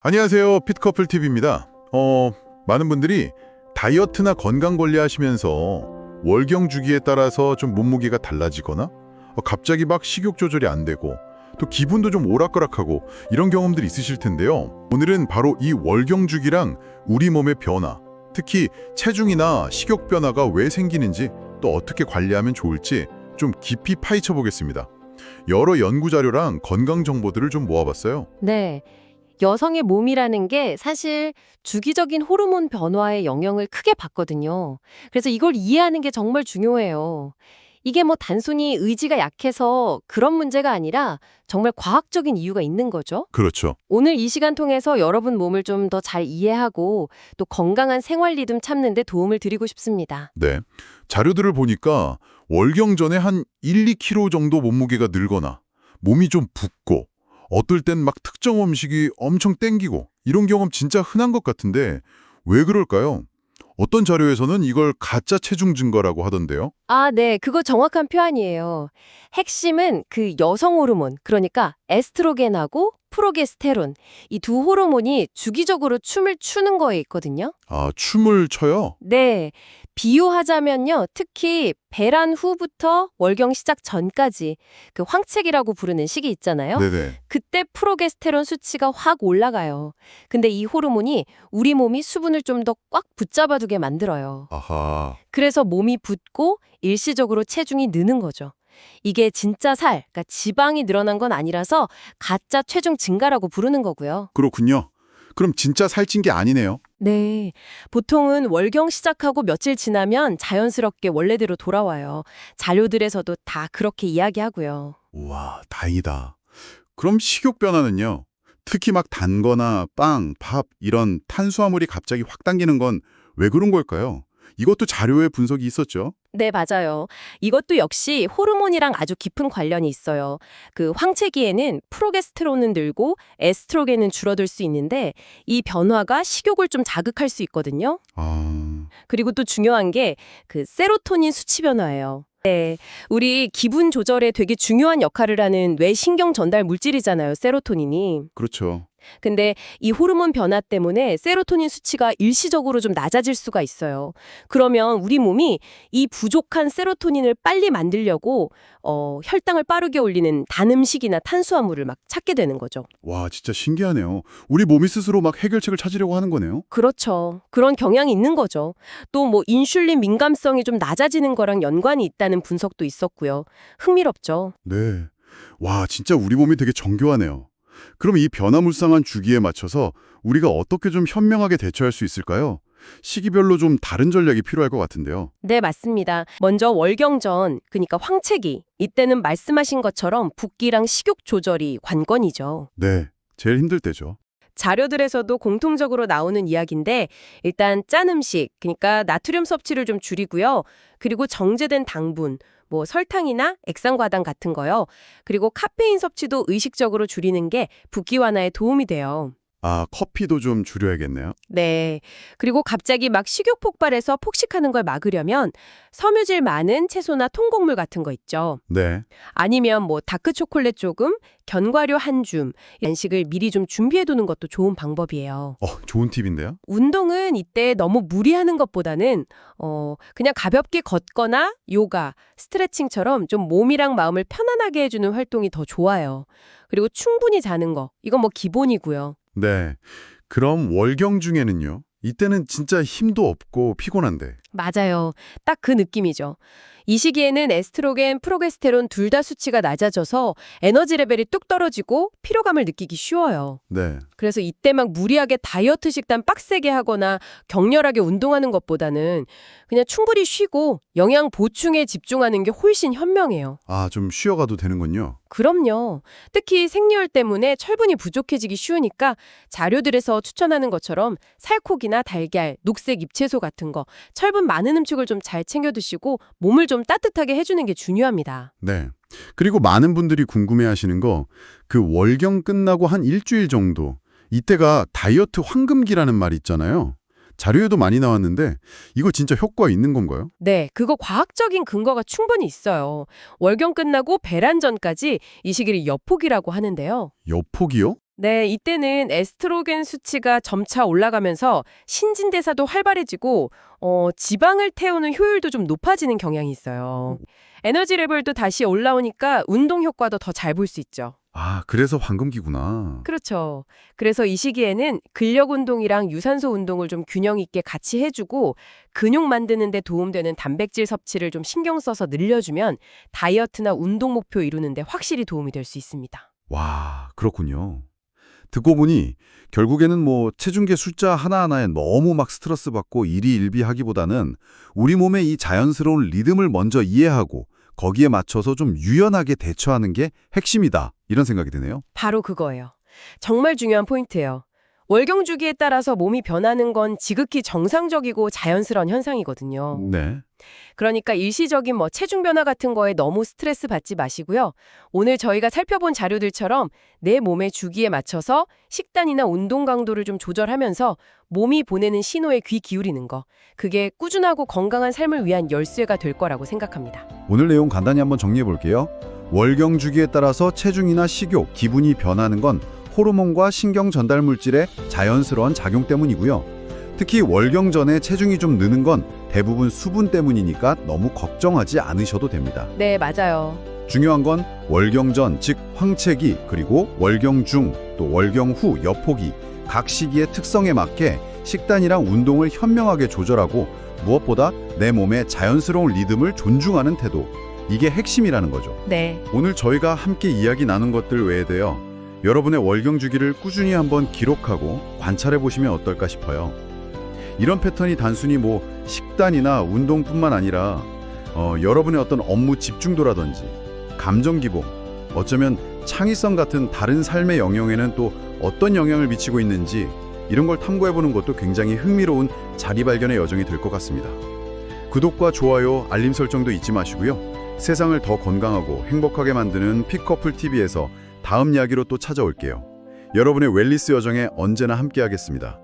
안녕하세요. 피트커플 TV입니다. 어, 많은 분들이 다이어트나 건강 관리 하시면서 월경 주기에 따라서 좀 몸무게가 달라지거나 어, 갑자기 막 식욕 조절이 안 되고 또 기분도 좀 오락가락하고 이런 경험들이 있으실 텐데요. 오늘은 바로 이 월경 주기랑 우리 몸의 변화, 특히 체중이나 식욕 변화가 왜 생기는지 또 어떻게 관리하면 좋을지 좀 깊이 파헤쳐 보겠습니다. 여러 연구 자료랑 건강 정보들을 좀 모아봤어요. 네. 여성의 몸이라는 게 사실 주기적인 호르몬 변화에 영향을 크게 받거든요. 그래서 이걸 이해하는 게 정말 중요해요. 이게 뭐 단순히 의지가 약해서 그런 문제가 아니라 정말 과학적인 이유가 있는 거죠. 그렇죠. 오늘 이 시간 통해서 여러분 몸을 좀 더 잘 이해하고 또 건강한 생활 리듬 찾는 데 도움을 드리고 싶습니다. 네. 자료들을 보니까 월경 전에 한 1, 2kg 정도 몸무게가 늘거나 몸이 좀 붓고 어떨 땐 막 특정 음식이 엄청 땡기고 이런 경험 진짜 흔한 것 같은데 왜 그럴까요? 어떤 자료에서는 이걸 가짜 체중 증가라고 하던데요. 아, 네. 그거 정확한 표현이에요. 핵심은 그 여성 호르몬, 그러니까 에스트로겐하고 프로게스테론, 이 두 호르몬이 주기적으로 춤을 추는 거에 있거든요. 아, 춤을 춰요? 네. 비유하자면요. 특히 배란 후부터 월경 시작 전까지 그 황책이라고 부르는 시기 있잖아요. 네네. 그때 프로게스테론 수치가 확 올라가요. 근데 이 호르몬이 우리 몸이 수분을 좀 더 꽉 붙잡아두게 만들어요. 아하. 그래서 몸이 붓고 일시적으로 체중이 느는 거죠. 이게 진짜 살, 그러니까 지방이 늘어난 건 아니라서 가짜 체중 증가라고 부르는 거고요. 그렇군요. 그럼 진짜 살찐 게 아니네요. 네. 보통은 월경 시작하고 며칠 지나면 자연스럽게 원래대로 돌아와요. 자료들에서도 다 그렇게 이야기하고요. 우와, 다행이다. 그럼 식욕 변화는요? 특히 막 단 거나 빵, 밥 이런 탄수화물이 갑자기 확 당기는 건 왜 그런 걸까요? 이것도 자료에 분석이 있었죠. 네, 맞아요. 이것도 역시 호르몬이랑 아주 깊은 관련이 있어요. 그 황체기에는 프로게스테론은 늘고 에스트로겐은 줄어들 수 있는데 이 변화가 식욕을 좀 자극할 수 있거든요. 아, 그리고 또 중요한 게 그 세로토닌 수치 변화예요. 네, 우리 기분 조절에 되게 중요한 역할을 하는 뇌 신경 전달 물질이잖아요, 세로토닌이. 그렇죠. 근데 이 호르몬 변화 때문에 세로토닌 수치가 일시적으로 좀 낮아질 수가 있어요. 그러면 우리 몸이 이 부족한 세로토닌을 빨리 만들려고 어, 혈당을 빠르게 올리는 단 음식이나 탄수화물을 막 찾게 되는 거죠. 와, 진짜 신기하네요. 우리 몸이 스스로 막 해결책을 찾으려고 하는 거네요. 그렇죠. 그런 경향이 있는 거죠. 또 뭐 인슐린 민감성이 좀 낮아지는 거랑 연관이 있다는 분석도 있었고요. 흥미롭죠. 네. 와, 진짜 우리 몸이 되게 정교하네요. 그럼 이 변화무쌍한 주기에 맞춰서 우리가 어떻게 좀 현명하게 대처할 수 있을까요? 시기별로 좀 다른 전략이 필요할 것 같은데요. 네, 맞습니다. 먼저 월경전, 그러니까 황체기. 이때는 말씀하신 것처럼 붓기랑 식욕 조절이 관건이죠. 네. 제일 힘들 때죠. 자료들에서도 공통적으로 나오는 이야기인데 일단 짠 음식, 그러니까 나트륨 섭취를 좀 줄이고요. 그리고 정제된 당분, 뭐 설탕이나 액상과당 같은 거요. 그리고 카페인 섭취도 의식적으로 줄이는 게 붓기 완화에 도움이 돼요. 아, 커피도 좀 줄여야겠네요. 네. 그리고 갑자기 막 식욕 폭발해서 폭식하는 걸 막으려면 섬유질 많은 채소나 통곡물 같은 거 있죠. 네. 아니면 뭐 다크 초콜릿 조금, 견과류 한 줌, 간식을 미리 좀 준비해 두는 것도 좋은 방법이에요. 어, 좋은 팁인데요. 운동은 이때 너무 무리하는 것보다는 어 그냥 가볍게 걷거나 요가, 스트레칭처럼 좀 몸이랑 마음을 편안하게 해주는 활동이 더 좋아요. 그리고 충분히 자는 거, 이건 뭐 기본이고요. 네. 그럼 월경 중에는요. 이때는 진짜 힘도 없고 피곤한데. 맞아요. 딱 그 느낌이죠. 이 시기에는 에스트로겐, 프로게스테론 둘 다 수치가 낮아져서 에너지 레벨이 뚝 떨어지고 피로감을 느끼기 쉬워요. 네. 그래서 이때 막 무리하게 다이어트 식단 빡세게 하거나 격렬하게 운동하는 것보다는 그냥 충분히 쉬고 영양 보충에 집중하는 게 훨씬 현명해요. 아, 좀 쉬어가도 되는군요. 그럼요. 특히 생리혈 때문에 철분이 부족해지기 쉬우니까 자료들에서 추천하는 것처럼 살코기나 달걀, 녹색 잎채소 같은 거 철분 많은 음식을 좀 잘 챙겨 드시고 몸을 좀 따뜻하게 해주는 게 중요합니다. 네. 그리고 많은 분들이 궁금해하시는 거 그 월경 끝나고 한 일주일 정도 이때가 다이어트 황금기라는 말 있잖아요. 자료에도 많이 나왔는데 이거 진짜 효과 있는 건가요? 네, 그거 과학적인 근거가 충분히 있어요. 월경 끝나고 배란 전까지 이 시기를 여폭이라고 하는데요. 여폭이요? 네, 이때는 에스트로겐 수치가 점차 올라가면서 신진대사도 활발해지고 어, 지방을 태우는 효율도 좀 높아지는 경향이 있어요. 에너지 레벨도 다시 올라오니까 운동 효과도 더 잘 볼 수 있죠. 아, 그래서 황금기구나. 그렇죠. 그래서 이 시기에는 근력 운동이랑 유산소 운동을 좀 균형 있게 같이 해주고 근육 만드는 데 도움되는 단백질 섭취를 좀 신경 써서 늘려주면 다이어트나 운동 목표 이루는 데 확실히 도움이 될 수 있습니다. 와, 그렇군요. 듣고 보니 결국에는 뭐 체중계 숫자 하나하나에 너무 막 스트레스 받고 일희일비하기보다는 우리 몸의 이 자연스러운 리듬을 먼저 이해하고 거기에 맞춰서 좀 유연하게 대처하는 게 핵심이다. 이런 생각이 드네요. 바로 그거예요. 정말 중요한 포인트예요. 월경 주기에 따라서 몸이 변하는 건 지극히 정상적이고 자연스러운 현상이거든요. 네. 그러니까 일시적인 뭐 체중 변화 같은 거에 너무 스트레스 받지 마시고요. 오늘 저희가 살펴본 자료들처럼 내 몸의 주기에 맞춰서 식단이나 운동 강도를 좀 조절하면서 몸이 보내는 신호에 귀 기울이는 거. 그게 꾸준하고 건강한 삶을 위한 열쇠가 될 거라고 생각합니다. 오늘 내용 간단히 한번 정리해 볼게요. 월경 주기에 따라서 체중이나 식욕, 기분이 변하는 건 호르몬과 신경 전달 물질의 자연스러운 작용 때문이고요. 특히 월경 전에 체중이 좀 느는 건 대부분 수분 때문이니까 너무 걱정하지 않으셔도 됩니다. 네, 맞아요. 중요한 건 월경 전, 즉 황체기, 그리고 월경 중, 또 월경 후 여포기 각 시기의 특성에 맞게 식단이랑 운동을 현명하게 조절하고 무엇보다 내 몸의 자연스러운 리듬을 존중하는 태도. 이게 핵심이라는 거죠. 네. 오늘 저희가 함께 이야기 나눈 것들 외에 대여 여러분의 월경 주기를 꾸준히 한번 기록하고 관찰해 보시면 어떨까 싶어요. 이런 패턴이 단순히 뭐 식단이나 운동뿐만 아니라 어, 여러분의 어떤 업무 집중도라든지 감정 기복, 어쩌면 창의성 같은 다른 삶의 영역에는 또 어떤 영향을 미치고 있는지 이런 걸 탐구해 보는 것도 굉장히 흥미로운 자리 발견의 여정이 될 것 같습니다. 구독과 좋아요, 알림 설정도 잊지 마시고요. 세상을 더 건강하고 행복하게 만드는 픽커플 TV에서 다음 이야기로 또 찾아올게요. 여러분의 웰리스 여정에 언제나 함께하겠습니다.